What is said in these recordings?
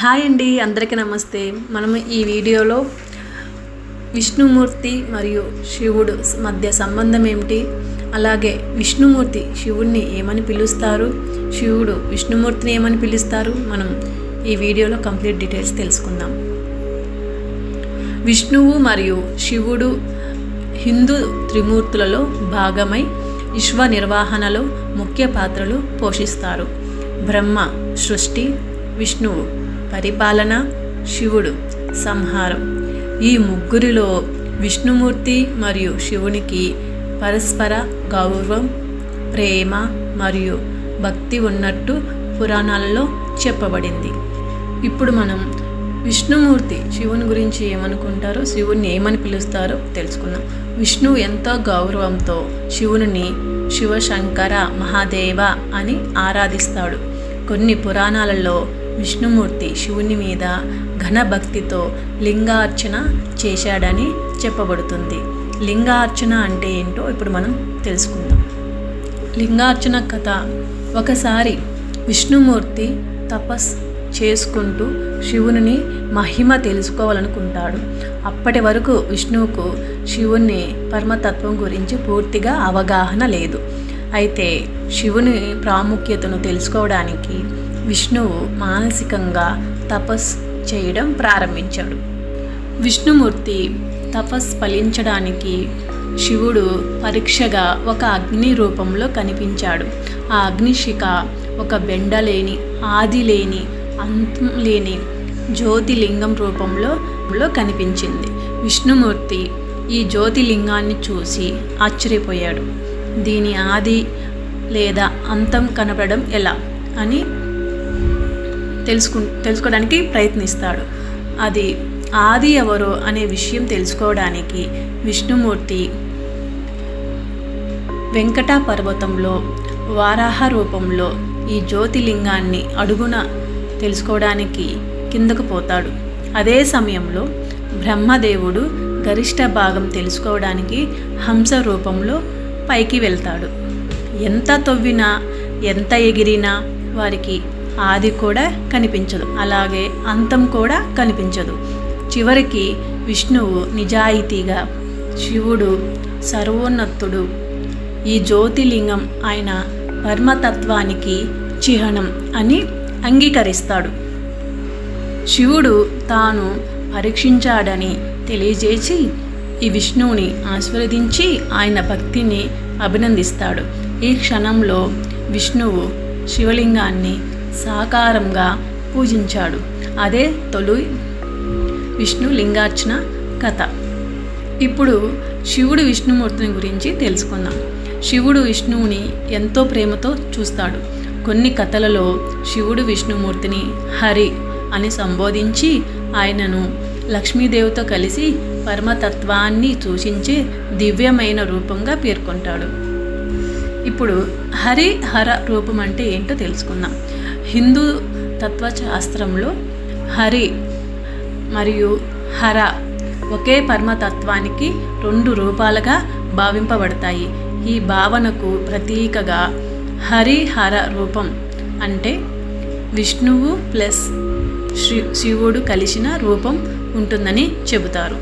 Hi అండి అందరికీ నమస్తే. మనము ఈ వీడియోలో విష్ణుమూర్తి మరియు శివుడు మధ్య సంబంధం ఏమిటి? అలాగే విష్ణుమూర్తి శివుణ్ణి ఏమని పిలుస్తారు? శివుడు విష్ణుమూర్తిని ఏమని పిలుస్తారు? మనం ఈ వీడియోలో కంప్లీట్ డీటెయిల్స్ తెలుసుకుందాం. విష్ణువు మరియు శివుడు హిందూ త్రిమూర్తులలో భాగమై విశ్వ నిర్వహణలో ముఖ్య పాత్రలు పోషిస్తారు. బ్రహ్మ సృష్టి విష్ణువు పరిపాలన శివుడు సంహారం. ఈ ముగ్గురిలో విష్ణుమూర్తి మరియు శివునికి పరస్పర గౌరవం ప్రేమ మరియు భక్తి ఉన్నట్టు పురాణాలలో చెప్పబడింది. ఇప్పుడు మనం విష్ణుమూర్తి శివుని గురించి ఏమనుకుంటారో శివుణ్ణి ఏమని పిలుస్తారో తెలుసుకుందాం. విష్ణు ఎంతో గౌరవంతో శివుని శివశంకర మహాదేవ అని ఆరాధిస్తాడు. కొన్ని పురాణాలలో విష్ణుమూర్తి శివుని మీద ఘనభక్తితో లింగార్చన చేశాడని చెప్పబడుతుంది. లింగార్చన అంటే ఏంటో ఇప్పుడు మనం తెలుసుకుందాం. లింగార్చన కథ. ఒకసారి విష్ణుమూర్తి తపస్ చేసుకుంటూ శివుని మహిమ తెలుసుకోవాలనుకుంటాడు. అప్పటి వరకు విష్ణువుకు శివుని పరమతత్వం గురించి పూర్తిగా అవగాహన లేదు. అయితే శివుని ప్రాముఖ్యతను తెలుసుకోవడానికి విష్ణువు మానసికంగా తపస్సు చేయడం ప్రారంభించాడు. విష్ణుమూర్తి తపస్సు ఫలించడానికి శివుడు పరీక్షగా ఒక అగ్ని రూపంలో కనిపించాడు. ఆ అగ్నిశిఖ ఒక బెండలేని ఆది లేని అంతం లేని జ్యోతిలింగం రూపంలో కనిపించింది. విష్ణుమూర్తి ఈ జ్యోతిలింగాన్ని చూసి ఆశ్చర్యపోయాడు. దీని ఆది లేదా అంతం కనపడడం ఎలా? అని తెలుసుకు తెలుసుకోవడానికి ప్రయత్నిస్తాడు. అది ఆది ఎవరో అనే విషయం తెలుసుకోవడానికి విష్ణుమూర్తి వెంకట పర్వతంలో వారాహ రూపంలో ఈ జ్యోతిలింగాన్ని అడుగున తెలుసుకోవడానికి కిందకు పోతాడు. అదే సమయంలో బ్రహ్మదేవుడు గరిష్ట భాగం తెలుసుకోవడానికి హంస రూపంలో పైకి వెళ్తాడు. ఎంత తవ్వినా ఎంత ఎగిరినా వారికి ఆది కూడా కనిపించదు. అలాగే అంతం కూడా కనిపించదు. చివరికి విష్ణువు నిజాయితీగా శివుడు సర్వోన్నతుడు ఈ జ్యోతిలింగం ఆయన పరమతత్వానికి చిహ్నం అని అంగీకరిస్తాడు. శివుడు తాను పరీక్షించాడని తెలియజేసి ఈ విష్ణువుని ఆశీర్వదించి ఆయన భక్తిని అభినందిస్తాడు. ఈ క్షణంలో విష్ణువు శివలింగాన్ని సాకారంగా పూజించాడు. అదే తొలి విష్ణు లింగార్చన కథ. ఇప్పుడు శివుడు విష్ణుమూర్తిని గురించి తెలుసుకుందాం. శివుడు విష్ణువుని ఎంతో ప్రేమతో చూస్తాడు. కొన్ని కథలలో శివుడు విష్ణుమూర్తిని హరి అని సంబోధించి ఆయనను లక్ష్మీదేవితో కలిసి పరమతత్వాన్ని సూచించే దివ్యమైన రూపంగా పేర్కొంటాడు. ఇప్పుడు హరి హర రూపం అంటే ఏంటో తెలుసుకుందాం. హిందూ తత్వశాస్త్రంలో హరి మరియు హర ఒకే పరమతత్వానికి రెండు రూపాలుగా భావింపబడతాయి. ఈ భావనకు ప్రతీకగా హరిహర రూపం అంటే విష్ణువు ప్లస్ శి శివుడు కలిసిన రూపం ఉంటుందని చెబుతారు.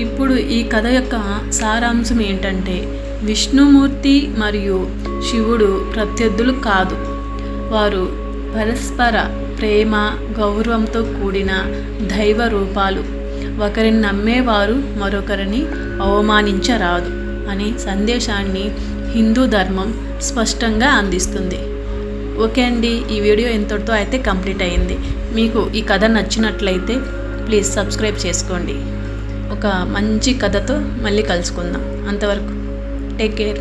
ఇప్పుడు ఈ కథ యొక్క సారాంశం ఏంటంటే విష్ణుమూర్తి మరియు శివుడు ప్రత్యర్థులు కాదు. వారు పరస్పర ప్రేమ గౌరవంతో కూడిన దైవ రూపాలు ఒకరిని నమ్మేవారు మరొకరిని అవమానించరాదు అనే సందేశాన్ని హిందూ ధర్మం స్పష్టంగా అందిస్తుంది. ఓకే అండి ఈ వీడియో ఎంతటితో అయితే కంప్లీట్ అయింది. మీకు ఈ కథ నచ్చినట్లయితే ప్లీజ్ సబ్స్క్రైబ్ చేసుకోండి. ఒక మంచి కథతో మళ్ళీ కలుసుకుందాం. అంతవరకు టేక్ కేర్.